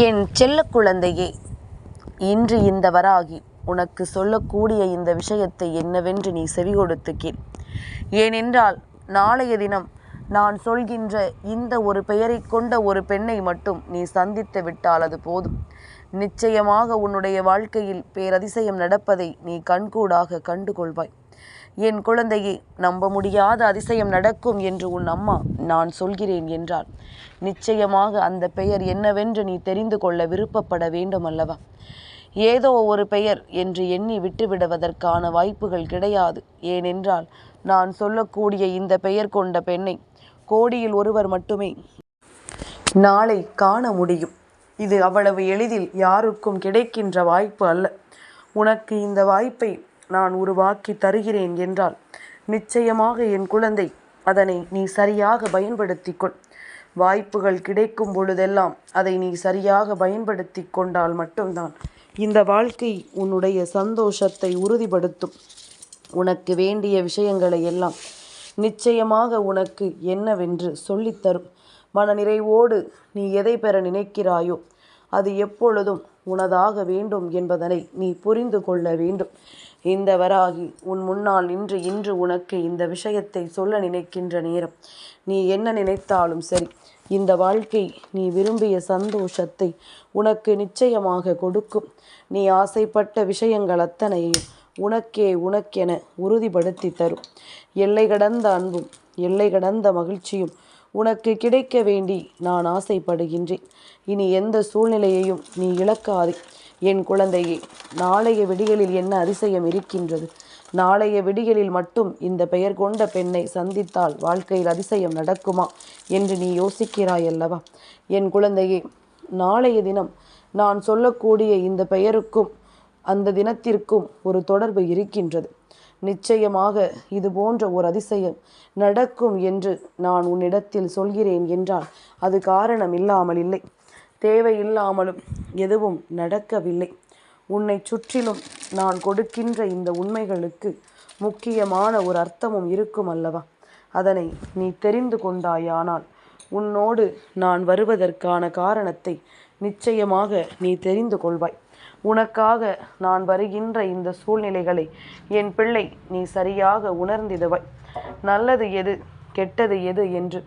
என் செல்ல குழந்தையே இன்று இந்த வராகி உனக்கு சொல்லக்கூடிய இந்த விஷயத்தை என்னவென்று நீ செவி கொடுத்து கேள். ஏனென்றால் நாளைய தினம் நான் சொல்கின்ற இந்த ஒரு பெயரைக் கொண்ட ஒரு பெண்ணை மட்டும் நீ சந்தித்து விட்டால் அது போதும். நிச்சயமாக உன்னுடைய வாழ்க்கையில் பேரதிசயம் நடப்பதை நீ கண்கூடாக கண்டு கொள்வாய் என் குழந்தையே நம்ப முடியாத அதிசயம் நடக்கும் என்று உன் அம்மா நான் சொல்கிறேன் என்றால் நிச்சயமாக அந்த பெயர் என்னவென்று நீ தெரிந்து கொள்ள விருப்பப்பட வேண்டும் அல்லவா? ஏதோ ஒரு பெயர் என்று எண்ணி விட்டுவிடுவதற்கான வாய்ப்புகள் கிடையாது. ஏனென்றால் நான் சொல்லக்கூடிய இந்த பெயர் கொண்ட பெண்ணை கோடியில் ஒருவர் மட்டுமே நாளை காண முடியும். இது அவ்வளவு எளிதில் யாருக்கும் கிடைக்கின்ற வாய்ப்பு அல்ல. உனக்கு இந்த வாய்ப்பை நான் உருவாக்கி தருகிறேன் என்றால் நிச்சயமாக என் குழந்தை அதனை நீ சரியாக பயன்படுத்திக் கொள் வாய்ப்புகள் கிடைக்கும் பொழுதெல்லாம் அதை நீ சரியாக பயன்படுத்தி கொண்டால் மட்டும்தான் இந்த வாழ்க்கை உன்னுடைய சந்தோஷத்தை உறுதிப்படுத்தும். உனக்கு வேண்டிய விஷயங்களை எல்லாம் நிச்சயமாக உனக்கு என்னவென்று சொல்லித்தரும். மன நிறைவோடு நீ எதை பெற நினைக்கிறாயோ அது எப்பொழுதும் உனதாக வேண்டும் என்பதனை நீ புரிந்து கொள்ள வேண்டும். இந்த வராகி உன் முன்னால் நின்று இன்று உனக்கு இந்த விஷயத்தை சொல்ல நினைக்கின்ற நேரம். நீ என்ன நினைத்தாலும் சரி இந்த வாழ்க்கை நீ விரும்பிய சந்தோஷத்தை உனக்கு நிச்சயமாக கொடுக்கும். நீ ஆசைப்பட்ட விஷயங்கள் அத்தனையும் உனக்கே உனக்கென உறுதிப்படுத்தி தரும். எல்லை கடந்த அன்பும் எல்லை கடந்த மகிழ்ச்சியும் உனக்கு கிடைக்க வேண்டி நான் ஆசைப்படுகின்றேன். இனி எந்த சூழ்நிலையையும் நீ இழக்காதே. என் குழந்தையே நாளைய விடிகளில் என்ன அதிசயம் இருக்கின்றது? நாளைய விடிகளில் மட்டும் இந்த பெயர் கொண்ட பெண்ணை சந்தித்தால் வாழ்க்கையில் அதிசயம் நடக்குமா என்று நீ யோசிக்கிறாய் அல்லவா என் குழந்தையே நாளைய தினம் நான் சொல்லக்கூடிய இந்த பெயருக்கும் அந்த தினத்திற்கும் ஒரு தொடர்பு இருக்கின்றது. நிச்சயமாக இது போன்ற ஒரு அதிசயம் நடக்கும் என்று நான் உன்னிடத்தில் சொல்கிறேன் என்றால் அது காரணம் இல்லாமல் இல்லை. தேவையில்லாமலும் எதுவும் நடக்கவில்லை. உன்னை சுற்றிலும் நான் கொடுக்கின்ற இந்த உண்மைகளுக்கு முக்கியமான ஒரு அர்த்தமும் இருக்கும் அல்லவா? அதனை நீ தெரிந்து கொண்டாயானால் உன்னோடு நான் வருவதற்கான காரணத்தை நிச்சயமாக நீ தெரிந்து கொள்வாய். உனக்காக நான் வருகின்ற இந்த சூழ்நிலைகளை என் பிள்ளை நீ சரியாக உணர்ந்திடுவாய். நல்லது எது கெட்டது எது என்று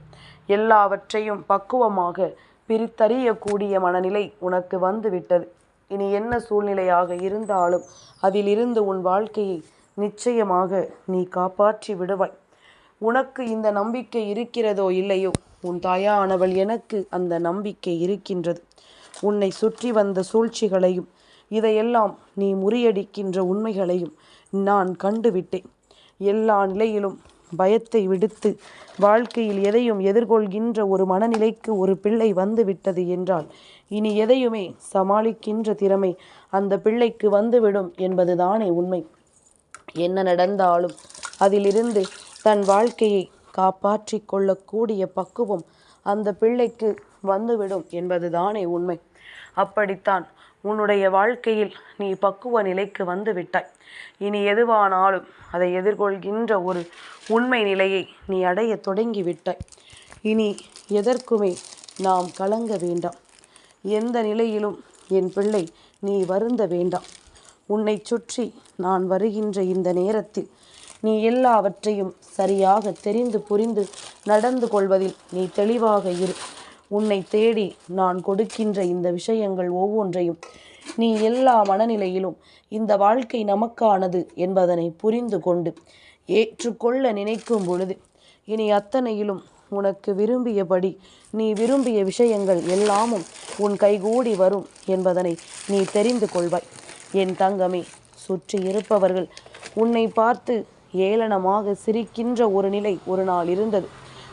எல்லாவற்றையும் பக்குவமாக பிரித்தறியக்கூடிய மனநிலை உனக்கு வந்துவிட்டது. இனி என்ன சூழ்நிலையாக இருந்தாலும் அதிலிருந்து உன் வாழ்க்கையை நிச்சயமாக நீ காப்பாற்றி விடுவாய். உனக்கு இந்த நம்பிக்கை இருக்கிறதோ இல்லையோ? உன் தாயானவள் எனக்கு அந்த நம்பிக்கை இருக்கின்றது. உன்னை சுற்றி வந்த சூழ்ச்சிகளையும் இதையெல்லாம் நீ முறியடிக்கின்ற உண்மைகளையும் நான் கண்டுவிட்டேன். எல்லா நிலையிலும் பயத்தை விடுத்து வாழ்க்கையில் எதையும் எதிர்கொள்கின்ற ஒரு மனநிலைக்கு ஒரு பிள்ளை வந்து விட்டது என்றால் இனி எதையுமே சமாளிக்கின்ற திறமை அந்த பிள்ளைக்கு வந்துவிடும் என்பதுதானே உண்மை. என்ன நடந்தாலும் அதிலிருந்து தன் வாழ்க்கையை காப்பாற்றி கொள்ளக்கூடிய பக்குவம் அந்த பிள்ளைக்கு வந்துவிடும் என்பதுதானே உண்மை. அப்படித்தான் உன்னுடைய வாழ்க்கையில் நீ பக்குவ நிலைக்கு வந்து விட்டாய். இனி எதுவானாலும் அதை எதிர்கொள்கின்ற ஒரு உண்மை நிலையை நீ அடைய தொடங்கி விட்டாய். இனி எதற்குமே நாம் கலங்க வேண்டாம். எந்த நிலையிலும் என் பிள்ளை நீ வருந்த வேண்டாம். உன்னை சுற்றி நான் வருகின்ற இந்த நேரத்தில் நீ எல்லாவற்றையும் சரியாக தெரிந்து புரிந்து நடந்து கொள்வதில் நீ தெளிவாக இரு. உன்னை தேடி நான் கொடுக்கின்ற இந்த விஷயங்கள் ஒவ்வொன்றையும். நீ எல்லா மனநிலையிலும் இந்த வாழ்க்கை நமக்கானது என்பதனை புரிந்து கொண்டு ஏற்றுக்கொள்ள நினைக்கும் பொழுது இனி அத்தனையிலும் உனக்கு விரும்பியபடி நீ விரும்பிய விஷயங்கள் எல்லாமும் உன் கைகூடி வரும் என்பதனை நீ தெரிந்து கொள்வாய். என் தங்கமே சுற்றி இருப்பவர்கள் உன்னை பார்த்து ஏளனமாக சிரிக்கின்ற ஒரு நிலை ஒரு நாள் இருந்தது.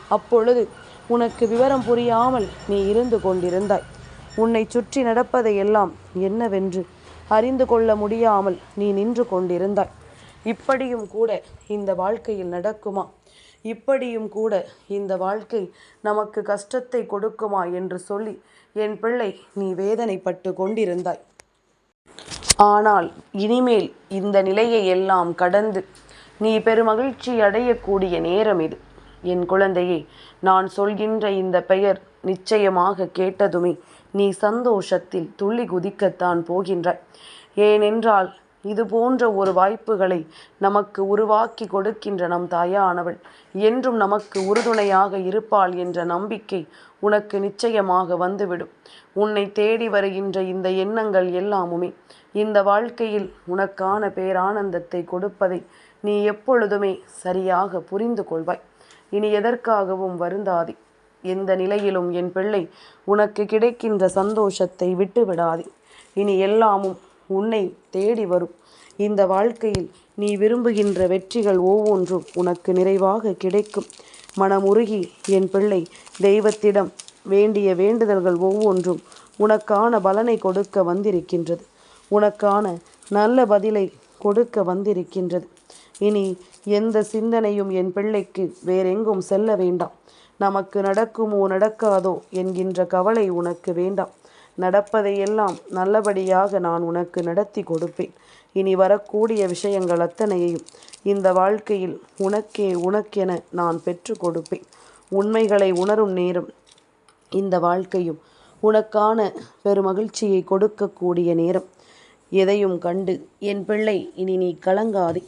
அப்பொழுது உனக்கு விவரம் புரியாமல் நீ இருந்து கொண்டிருந்தாய். உன்னை சுற்றி நடப்பதையெல்லாம் என்னவென்று அறிந்து கொள்ள முடியாமல் நீ நின்று கொண்டிருந்தாய். இப்படியும் கூட இந்த வாழ்க்கையில் நடக்குமா? இப்படியும் கூட இந்த வாழ்க்கை நமக்கு கஷ்டத்தை கொடுக்குமா என்று சொல்லி என் பிள்ளை நீ வேதனைப்பட்டு கொண்டிருந்தாய். ஆனால் இனிமேல் இந்த நிலையை எல்லாம் கடந்து நீ பெருமகிழ்ச்சி அடையக்கூடிய நேரம் இது. என் குழந்தையே நான் சொல்கின்ற இந்த பெயர் நிச்சயமாக கேட்டதுமே நீ சந்தோஷத்தில் துள்ளி குதிக்கத்தான் போகின்றாய். ஏனென்றால் இது போன்ற ஒரு வாய்ப்புகளை நமக்கு உருவாக்கி கொடுக்கின்ற நம் தாயானவள் என்றும் நமக்கு உறுதுணையாக இருப்பாள் என்ற நம்பிக்கை உனக்கு நிச்சயமாக வந்துவிடும். உன்னை தேடி வருகின்ற இந்த எண்ணங்கள் எல்லாமுமே இந்த வாழ்க்கையில் உனக்கான பேரானந்தத்தை கொடுப்பதை நீ எப்பொழுதுமே சரியாக புரிந்து கொள்வாய். இனி எதற்காகவும் வருந்தாதே. எந்த நிலையிலும் என் பிள்ளை உனக்கு கிடைக்கின்ற சந்தோஷத்தை விட்டு விடாதே இனி எல்லாமும் உன்னை தேடி வரும். இந்த வாழ்க்கையில் நீ விரும்புகின்ற வெற்றிகள் ஒவ்வொன்றும் உனக்கு நிறைவாக கிடைக்கும். மனமுருகி என் பிள்ளை தெய்வத்திடம் வேண்டிய வேண்டுதல்கள் ஒவ்வொன்றும் உனக்கான பலனை கொடுக்க வந்திருக்கின்றது. உனக்கான நல்ல பதிலை கொடுக்க வந்திருக்கின்றது. இனி எந்த சிந்தனையும் என் பிள்ளைக்கு வேறெங்கும் செல்ல வேண்டாம். நமக்கு நடக்குமோ நடக்காதோ என்கின்ற கவலை உனக்கு வேண்டாம். நடப்பதையெல்லாம் நல்லபடியாக நான் உனக்கு நடத்தி கொடுப்பேன். இனி வரக்கூடிய விஷயங்கள் அத்தனையையும் இந்த வாழ்க்கையில் உனக்கே உனக்கென நான் பெற்று கொடுப்பேன். உண்மைகளை உணரும் நேரம் இந்த வாழ்க்கையும் உனக்கான பெருமகிழ்ச்சியை கொடுக்கக்கூடிய நேரம். எதையும் கண்டு என் பிள்ளை இனி நீ கலங்காதே.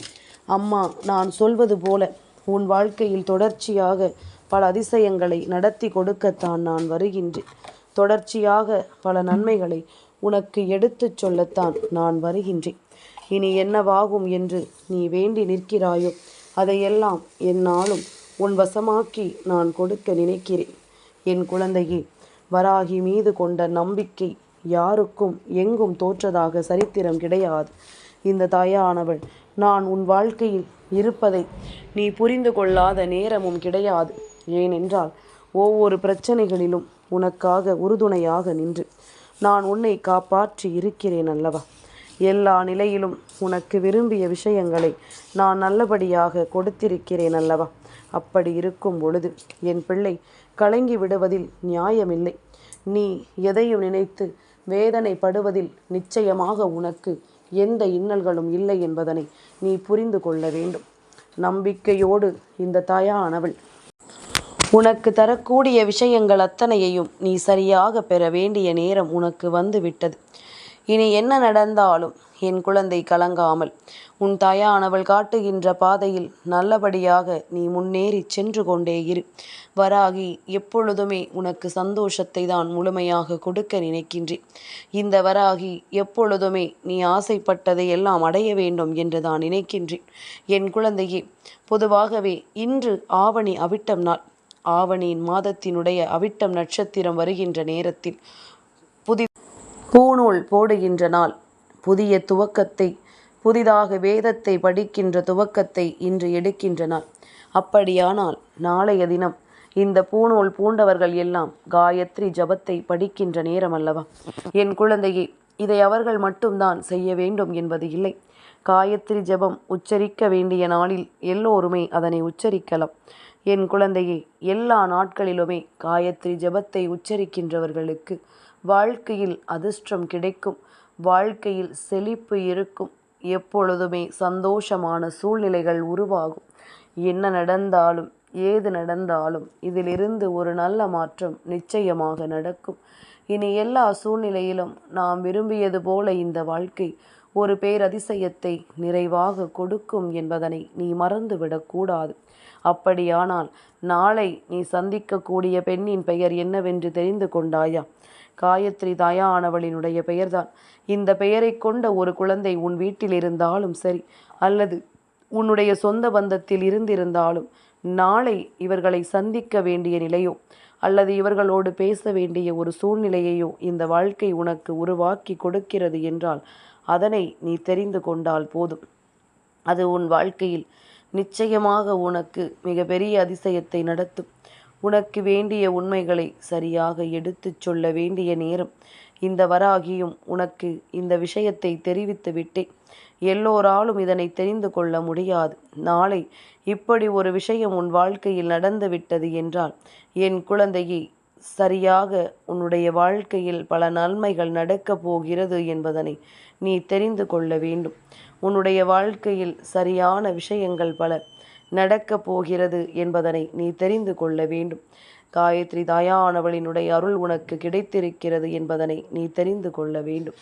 அம்மா நான் சொல்வது போல உன் வாழ்க்கையில் தொடர்ச்சியாக பல அதிசயங்களை நடத்தி கொடுக்கத்தான் நான் வருகின்றேன். தொடர்ச்சியாக பல நன்மைகளை உனக்கு எடுத்துச் சொல்லத்தான் நான் வருகின்றேன். இனி என்னவாகும் என்று நீ வேண்டி நிற்கிறாயோ அதையெல்லாம் என்னாலும் உன் வசமாக்கி நான் கொடுக்க நினைக்கிறேன். என் குழந்தையே வராகி மீது கொண்ட நம்பிக்கை யாருக்கும் எங்கும் தோற்றதாக சரித்திரம் கிடையாது. இந்த தாயானவள் நான் உன் வாழ்க்கையில் இருப்பதை நீ புரிந்து கொள்ளாத நேரமும் கிடையாது. ஏனென்றால் ஒவ்வொரு பிரச்சனைகளிலும் உனக்காக உறுதுணையாக நின்று நான் உன்னை காப்பாற்றி இருக்கிறேன் அல்லவா? எல்லா நிலையிலும் உனக்கு விரும்பிய விஷயங்களை நான் நல்லபடியாக கொடுத்திருக்கிறேன் அல்லவா? அப்படி இருக்கும் பொழுது என் பிள்ளை கலங்கி விடுவதில் நியாயமில்லை. நீ எதையும் நினைத்து வேதனைப்படுவதில் நிச்சயமாக உனக்கு எந்த இன்னல்களும் இல்லை என்பதனை நீ புரிந்து கொள்ள வேண்டும். நம்பிக்கையோடு இந்த தாயானவள் உனக்கு தரக்கூடிய விஷயங்கள் அத்தனையையும் நீ சரியாக பெற வேண்டிய நேரம் உனக்கு வந்து விட்டது இனி என்ன நடந்தாலும் என் குழந்தை கலங்காமல் உன் தாயானவள் காட்டுகின்ற பாதையில் நல்லபடியாக நீ முன்னேறி சென்று கொண்டே இரு. வராகி எப்பொழுதுமே உனக்கு சந்தோஷத்தை தான் முழுமையாக கொடுக்க நினைக்கின்றேன். இந்த வராகி எப்பொழுதுமே நீ ஆசைப்பட்டதை எல்லாம் அடைய வேண்டும் என்று தான் நினைக்கின்றேன். என் குழந்தையே பொதுவாகவே இன்று ஆவணி அவிட்டம் நாள். ஆவணியின் மாதத்தினுடைய அவிட்டம் நட்சத்திரம் வருகின்ற நேரத்தில் புதி பூநூல் போடுகின்ற நாள். புதிய துவக்கத்தை புதிதாக வேதத்தை படிக்கின்ற துவக்கத்தை இன்று எடுக்கின்ற நாள் அப்படியானால் நாளைய தினம் இந்த பூநூல் பூண்டவர்கள் எல்லாம் காயத்ரி ஜபத்தை படிக்கின்ற நேரம் அல்லவா என் குழந்தையே இதை அவர்கள் மட்டும்தான் செய்ய வேண்டும் என்பது இல்லை. காயத்ரி ஜபம் உச்சரிக்க வேண்டிய நாளில் எல்லோருமே அதனை உச்சரிக்கலாம். என் குழந்தையே எல்லா நாட்களிலுமே காயத்ரி ஜபத்தை உச்சரிக்கின்றவர்களுக்கு வாழ்க்கையில் அதிர்ஷ்டம் கிடைக்கும். வாழ்க்கையில் செழிப்பு இருக்கும். எப்பொழுதுமே சந்தோஷமான சூழ்நிலைகள் உருவாகும். என்ன நடந்தாலும் ஏது நடந்தாலும் இதிலிருந்து ஒரு நல்ல மாற்றம் நிச்சயமாக நடக்கும். இனி எல்லா சூழ்நிலையிலும் நாம் விரும்பியது போல இந்த வாழ்க்கை ஒரு பேரதிசயத்தை நிறைவாக கொடுக்கும் என்பதனை நீ மறந்துவிடக்கூடாது அப்படியானால் நாளை நீ சந்திக்கக்கூடிய பெண்ணின் பெயர் என்னவென்று தெரிந்து கொண்டாயா? காயத்ரி தாயா ஆனவளினுடைய பெயர்தான். இந்த பெயரை கொண்ட ஒரு குழந்தை உன் வீட்டில் இருந்தாலும் சரி அல்லது உன்னுடைய சொந்த பந்தத்தில் இருந்திருந்தாலும் நாளை இவர்களை சந்திக்க வேண்டிய நிலையோ அல்லது இவர்களோடு பேச வேண்டிய ஒரு சூழ்நிலையையோ இந்த வாழ்க்கை உனக்கு உருவாக்கி கொடுக்கிறது என்றால் அதனை நீ தெரிந்து கொண்டால் போதும். அது உன் வாழ்க்கையில் நிச்சயமாக உனக்கு மிகப்பெரிய அதிசயத்தை நடத்தும். உனக்கு வேண்டிய உண்மைகளை சரியாக எடுத்துச் சொல்ல வேண்டிய நேரம் இந்த வராகியும் உனக்கு இந்த விஷயத்தை தெரிவித்து விட்டேன். எல்லோராலும் இதனை தெரிந்து கொள்ள முடியாது. நாளை இப்படி ஒரு விஷயம் உன் வாழ்க்கையில் நடந்துவிட்டது என்றால் என் குழந்தையை சரியாக உன்னுடைய வாழ்க்கையில் பல நன்மைகள் நடக்கப் போகிறது என்பதனை நீ தெரிந்து கொள்ள வேண்டும். உன்னுடைய வாழ்க்கையில் சரியான விஷயங்கள் பல நடக்கப் போகிறது என்பதனை நீ தெரிந்து கொள்ள வேண்டும். காயத்ரி தாயானவளினுடைய அருள் உனக்கு கிடைத்திருக்கிறது என்பதனை நீ தெரிந்து கொள்ள வேண்டும்.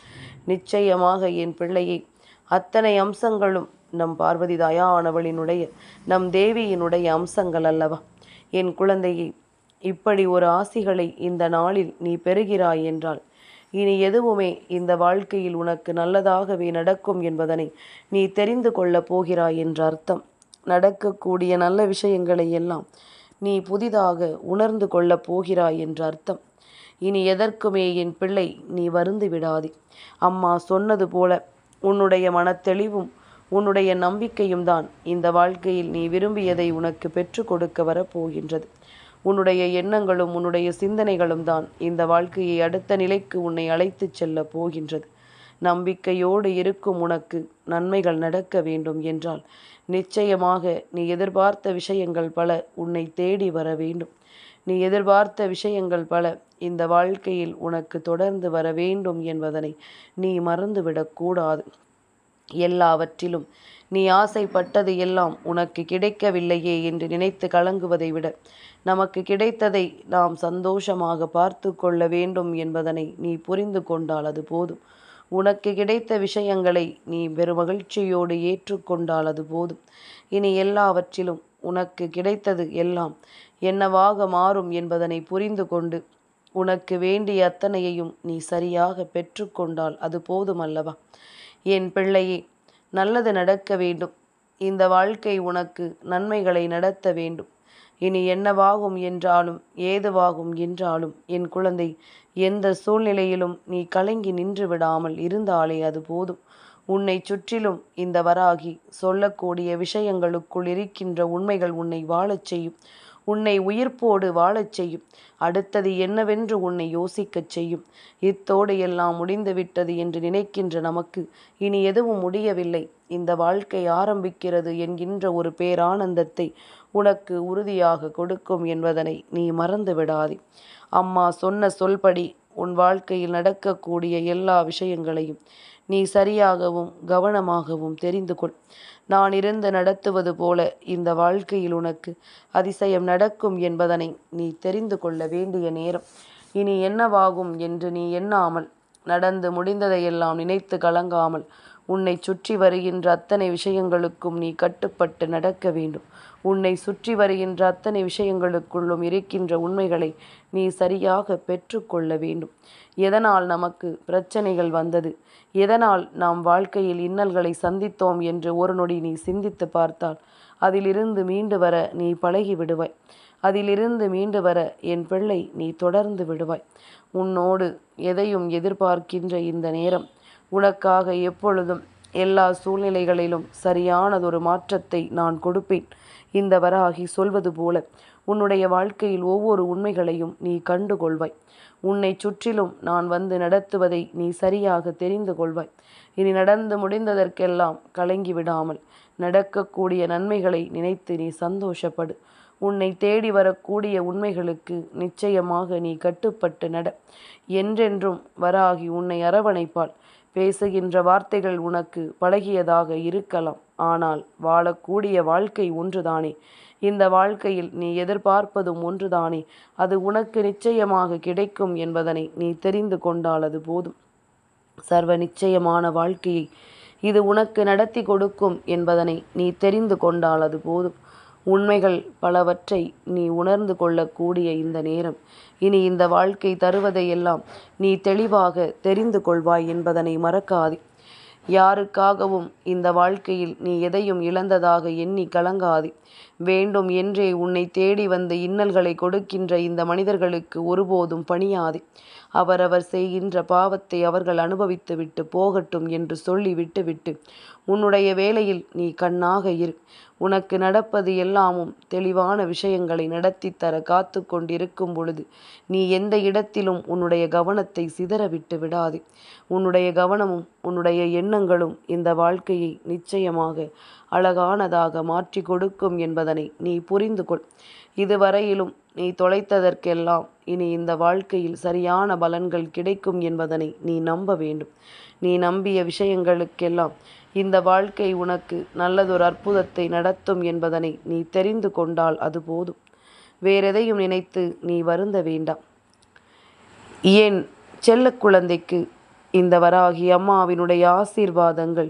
நிச்சயமாக என் பிள்ளையை அத்தனை அம்சங்களும் நம் பார்வதி தாயானவளினுடைய நம் தேவியினுடைய அம்சங்கள் அல்லவா? என் குழந்தையை இப்படி ஒரு ஆசிகளை இந்த நாளில் நீ பெறுகிறாய் என்றால் இனி எதுவுமே இந்த வாழ்க்கையில் உனக்கு நல்லதாகவே நடக்கும் என்பதனை நீ தெரிந்து கொள்ளப் போகிறாய் என்ற அர்த்தம். நடக்கக்கூடிய நல்ல விஷயங்களை எல்லாம் நீ புதிதாக உணர்ந்து கொள்ளப் போகிறாய் என்று அர்த்தம். இனி எதற்குமே என் பிள்ளை நீ வருந்து விடாதே. அம்மா சொன்னது போல உன்னுடைய மனத்தெளிவும் உன்னுடைய நம்பிக்கையும் தான் இந்த வாழ்க்கையில் நீ விரும்பியதை உனக்கு பெற்றுக் கொடுக்க வரப்போகின்றது உன்னுடைய எண்ணங்களும் உன்னுடைய சிந்தனைகளும் தான் இந்த வாழ்க்கையை அடுத்த நிலைக்கு உன்னை அழைத்துச் செல்ல போகின்றது. நம்பிக்கையோடு இருக்கும் உனக்கு நன்மைகள் நடக்க வேண்டும் என்றால் நிச்சயமாக நீ எதிர்பார்த்த விஷயங்கள் பல உன்னை தேடி வர வேண்டும். நீ எதிர்பார்த்த விஷயங்கள் பல இந்த வாழ்க்கையில் உனக்கு தொடர்ந்து வர வேண்டும் என்பதனை நீ மறந்துவிடக்கூடாது எல்லாவற்றிலும் நீ ஆசைப்பட்டது எல்லாம் உனக்கு கிடைக்கவில்லையே என்று நினைத்து கலங்குவதை விட நமக்கு கிடைத்ததை நாம் சந்தோஷமாக பார்த்து கொள்ள வேண்டும் என்பதனை நீ புரிந்து கொண்டால் அது போதும். உனக்கு கிடைத்த விஷயங்களை நீ பெருமகிழ்ச்சியோடு ஏற்றுக்கொண்டால் அது போதும். இனி எல்லாவற்றிலும் உனக்கு கிடைத்தது எல்லாம் என்னவாக மாறும் என்பதனை புரிந்து கொண்டு உனக்கு வேண்டிய அத்தனையையும் நீ சரியாக பெற்றுக்கொண்டால் அது போதும் அல்லவா என் பிள்ளையே நல்லது நடக்க வேண்டும். இந்த வாழ்க்கை உனக்கு நன்மைகளை நடத்த வேண்டும். இனி என்னவாகும் என்றாலும் ஏதுவாகும் என்றாலும் என் குழந்தை எந்த சூழ்நிலையிலும் நீ கலங்கி நின்று விடாமல் இருந்தாலே அது போதும். உன்னை சுற்றிலும் இந்த வராகி சொல்லக்கூடிய விஷயங்களுக்குள் இருக்கின்ற உண்மைகள் உன்னை வாழச் செய்யும். உன்னை உயிர்ப்போடு வாழச் செய்யும். அடுத்தது என்னவென்று உன்னை யோசிக்கச் செய்யும். இத்தோடு எல்லாம் முடிந்துவிட்டது என்று நினைக்கின்ற நமக்கு இனி எதுவும் முடியவில்லை. இந்த வாழ்க்கை ஆரம்பிக்கிறது என்கின்ற ஒரு பேரானந்தத்தை உனக்கு உறுதியாக கொடுக்கும் என்பதனை நீ மறந்து விடாதே அம்மா சொன்ன சொல்படி உன் வாழ்க்கையில் நடக்கக்கூடிய எல்லா விஷயங்களையும் நீ சரியாகவும் கவனமாகவும் தெரிந்து கொள். நான் இருந்து நடத்துவது போல இந்த வாழ்க்கையில் உனக்கு அதிசயம் நடக்கும் என்பதனை நீ தெரிந்து கொள்ள வேண்டிய நேரம். இனி என்னவாகும் என்று நீ எண்ணாமல் நடந்து முடிந்ததையெல்லாம் நினைத்து கலங்காமல் உன்னை சுற்றி வருகின்ற அத்தனை விஷயங்களுக்கும் நீ கட்டுப்பட்டு நடக்க வேண்டும். உன்னை சுற்றி வருகின்ற அத்தனை விஷயங்களுக்குள்ளும் இருக்கின்ற உண்மைகளை நீ சரியாக பெற்றுக்கொள்ள வேண்டும். எதனால் நமக்கு பிரச்சனைகள் வந்தது? எதனால் நாம் வாழ்க்கையில் இன்னல்களை சந்தித்தோம் என்று ஒரு நொடி நீ சிந்தித்து பார்த்தால் அதிலிருந்து மீண்டு வர நீ பழகி விடுவாய். அதிலிருந்து மீண்டு வர என் பிள்ளை நீ தொடர்ந்து விடுவாய். உன்னோடு எதையும் எதிர்பார்க்கின்ற இந்த நேரம் உனக்காக எப்பொழுதும் எல்லா சூழ்நிலைகளிலும் சரியானதொரு மாற்றத்தை நான் கொடுப்பேன். இந்த வராகி சொல்வது போல உன்னுடைய வாழ்க்கையில் ஒவ்வொரு உண்மைகளையும் நீ கண்டு கொள்வாய் உன்னை சுற்றிலும் நான் வந்து நடத்துவதை நீ சரியாக தெரிந்து கொள்வாய். இனி நடந்து முடிந்ததற்கெல்லாம் கலங்கி விடாமல் நடக்கக்கூடிய நன்மைகளை நினைத்து நீ சந்தோஷப்படு. உன்னை தேடி வரக்கூடிய உண்மைகளுக்கு நிச்சயமாக நீ கட்டுப்பட்டு நட. என்றென்றும் வராகி உன்னை அரவணைப்பாள். பேசுகின்ற வார்த்தைகள் உனக்கு பழகியதாக இருக்கலாம். ஆனால் வாழக்கூடிய வாழ்க்கை ஒன்றுதானே? இந்த வாழ்க்கையில் நீ எதிர்பார்ப்பதும் ஒன்றுதானே? அது உனக்கு நிச்சயமாக கிடைக்கும் என்பதனை நீ தெரிந்து கொண்டால் அது போதும். சர்வ நிச்சயமான வாழ்க்கையை இது உனக்கு நடத்தி கொடுக்கும் என்பதனை நீ தெரிந்து கொண்டால் அது போதும். உண்மைகள் பலவற்றை நீ உணர்ந்து கொள்ளக்கூடிய இந்த நேரம். இனி இந்த வாழ்க்கை தருவதையெல்லாம் நீ தெளிவாக தெரிந்து கொள்வாய் என்பதனை மறக்காதே. யாருக்காகவும் இந்த வாழ்க்கையில் நீ எதையும் இழந்ததாக எண்ணி கலங்காதே. வேண்டும் என்றே உன்னை தேடி வந்த இன்னல்களை கொடுக்கின்ற இந்த மனிதர்களுக்கு ஒருபோதும் பணியாதே. அவரவர் செய்கின்ற பாவத்தை அவர்கள் அனுபவித்துவிட்டு போகட்டும் என்று சொல்லி விட்டுவிட்டு உன்னுடைய வேலையில் நீ கண்ணாக இரு. உனக்கு நடப்பது எல்லாமும் தெளிவான விஷயங்களை நடத்தித்தர காத்து கொண்டிருக்கும் பொழுது நீ எந்த இடத்திலும் உன்னுடைய கவனத்தை சிதறவிட்டு விடாதே. உன்னுடைய கவனமும் உன்னுடைய எண்ணங்களும் இந்த வாழ்க்கையை நிச்சயமாக அழகானதாக மாற்றி கொடுக்கும் என்பதனை நீ புரிந்து கொள். இதுவரையிலும் நீ தொலைத்ததற்கெல்லாம் இனி இந்த வாழ்க்கையில் சரியான பலன்கள் கிடைக்கும் என்பதனை நீ நம்ப வேண்டும். நீ நம்பிய விஷயங்களுக்கெல்லாம் இந்த வாழ்க்கை உனக்கு நல்லதொரு அற்புதத்தை நடத்தும் என்பதனை நீ தெரிந்து கொண்டால் அது போதும். வேறெதையும் நினைத்து நீ வருந்த வேண்டாம். என் செல்ல குழந்தைக்கு இந்த வராகி அம்மாவினுடைய ஆசீர்வாதங்கள்